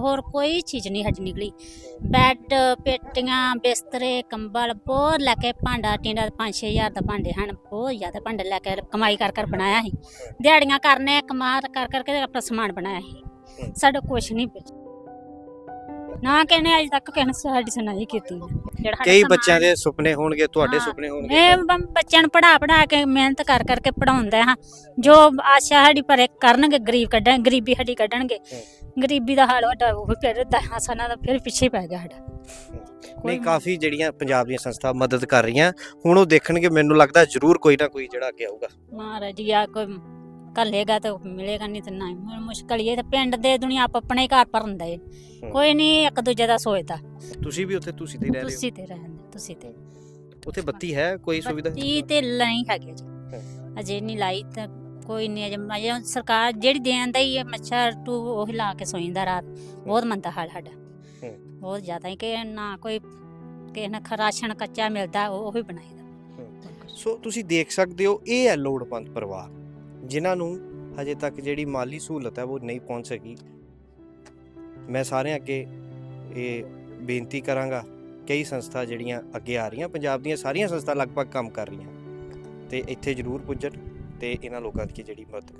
ਹੋਰ ਕੋਈ ਚੀਜ਼ ਨਹੀਂ ਹੱਜ ਨਿਕਲੀ। ਬੈੱਡ ਪੇਟੀਆਂ ਬਿਸਤਰੇ ਕੰਬਲ ਬਹੁਤ ਲੈ ਕੇ ਭਾਂਡਾ ਟਿੰਡਾ 5-6000 ਦਾ ਭਾਂਡੇ ਹਨ ਬਹੁਤ ਜ਼ਿਆਦਾ ਭਾਂਡੇ ਲੈ ਕੇ ਕਮਾਈ ਕਰ ਕਰ ਬਣਾਇਆ ਸੀ। ਦਿਹਾੜੀਆਂ ਕਰਨੇ ਕਮਾ ਕਰ ਕਰਕੇ ਤੇ ਆਪਣਾ ਸਮਾਨ ਬਣਾਇਆ ਸੀ। ਸਾਡਾ ਕੁਛ ਨਹੀਂ ਬਚਿਆ। ਨਾ ਕਹਿੰਨੇ ਅੱਜ ਤੱਕ ਨੇ ਸਾਡੀ ਸੁਣਾਈ ਕੀਤੀ। ਜਿਹੜਾ ਕਈ ਬੱਚਿਆਂ ਦੇ ਸੁਪਨੇ ਹੋਣਗੇ ਤੁਹਾਡੇ। ਸੁਪਨੇ ਹੋਣਗੇ। ਇਹ ਬ- ਬੱਚਿਆਂ ਨੂੰ ਪੜਾ ਪੜਾ ਕੇ ਮਿਹਨਤ ਕਰ ਕਰਕੇ ਪੜਾਉਂਦਾ ਹਾਂ। ਜੋ ਆਸ਼ਾ ਸਾਡੀ ਪਰੇ ਕਰਨਗੇ ਗਰੀਬ ਕੱਢਣ ਗਰੀਬੀ ਸਾਡੀ ਕੱਢਣਗੇ। ਗਰੀਬੀ ਦਾ ਹਾਲ ਸਾਡਾ ਉਹ ਫਿਰ ਦਸਾਂ ਸਾਲਾਂ ਦਾ ਫਿਰ ਪਿੱਛੇ ਪੈ ਗਿਆ ਸਾਡਾ। ਨਹੀਂ ਕਾਫੀ ਜਿਹੜੀਆਂ ਪੰਜਾਬ ਦੀਆਂ ਸੰਸਥਾ ਮਦਦ ਕਰ ਰਹੀਆਂ। ਹੁਣ ਉਹ ਦੇਖਣਗੇ ਮੈਨੂੰ ਲੱਗਦਾ ਜ਼ਰੂਰ ਕੋਈ ਨਾ ਕੋਈ ਜਿਹੜਾ ਅੱਗੇ ਆਊਗਾ। ਮਹਾਰਾਜ ਜੀ ਆ ਕੋਈ ਕੱਲੇਗਾ ਤਾਂ ਮਿਲੇਗਾ ਨਹੀਂ ਤਾਂ ਨਹੀਂ। ਮੁ- ਮੁਸ਼ਕਲ ਹੀ ਹੈ ਤੇ ਪਿੰਡ ਦੇ ਦੁਨੀਆ ਆਪ ਆਪਣੇ ਘਰ ਭਰਨਦਾ ਏ। ਕੋਈ ਨਹੀਂ ਇੱਕ ਦੂਜੇ ਦਾ ਸੋਚਦਾ। ਤੁਸੀਂ ਵੀ ਉੱਥੇ ਤੁਸੀਂ ਤੇ ਹੀ ਰਹਿ ਰਹੇ ਤੁਸੀਂ ਤੇ ਰਹਿੰਦੇ ਤੁਸੀਂ ਤੇ। ਹੋ ਉੱਥੇ ਬੱਤੀ ਹੈ ਕੋਈ ਸੁਵਿਧਾ? ਬੱਤੀ ਤੇ ਨਹੀਂ ਹੈਗੇ ਜੀ। ਅਜੇ ਨਹੀਂ ਲਾਈ ਤਾਂ ਕੋਈ ਨਹੀਂ ਅਜੇ ਅਜੇ ਸਰਕਾਰ ਜਿਹੜੀ ਦੇਣ ਦਾ ਹੀ ਹੈ ਮੱਛਰ ਟੂ ਉਹ ਲਾ ਕੇ ਸੋਈਂਦਾ ਰਾਤ। ਬਹੁਤ ਮੰਦਾ ਹਾਲ ਸਾਡਾ। ਹੂੰ। ਬਹੁਤ ਜ਼ਿਆਦਾ ਹੀ ਕਿ ਨਾ ਕੋਈ ਕਿਸੇ ਨੇ ਖ- ਰਾਸ਼ਨ ਕੱਚਾ ਮਿਲਦਾ ਉਹ ਵੀ ਬਣਾਈਦਾ ਸੋ ਤੁਸੀਂ ਦੇਖ ਸਕਦੇ ਹੋ ਇਹ ਹੈ ਲੋੜਵੰਦ ਪਰਿਵਾਰ। ਜਿਨ੍ਹਾਂ ਨੂੰ ਹਜੇ ਤੱਕ ਜਿਹੜੀ ਮਾਲੀ ਸਹੂਲਤ ਹੈ ਉਹ ਨਹੀਂ ਪਹੁੰਚ ਸਕੀ। ਮੈਂ ਸਾਰਿਆਂ ਅੱਗੇ ਇਹ ਬੇਨਤੀ ਕਰਾਂਗਾ, ਕਈ ਸੰਸਥਾ ਜਿਹੜੀਆਂ ਅੱਗੇ ਆ ਰਹੀਆਂ, ਪੰਜਾਬ ਦੀਆਂ ਸਾਰੀਆਂ ਸੰਸਥਾ ਲਗਭਗ ਕੰਮ ਕਰ ਰਹੀਆਂ। ਤੇ ਇੱਥੇ ਜ਼ਰੂਰ ਪੁੱਜਣ ਤੇ ਇਹਨਾਂ ਲੋਕਾਂ ਦੀ ਜਿਹੜੀ ਮਦਦ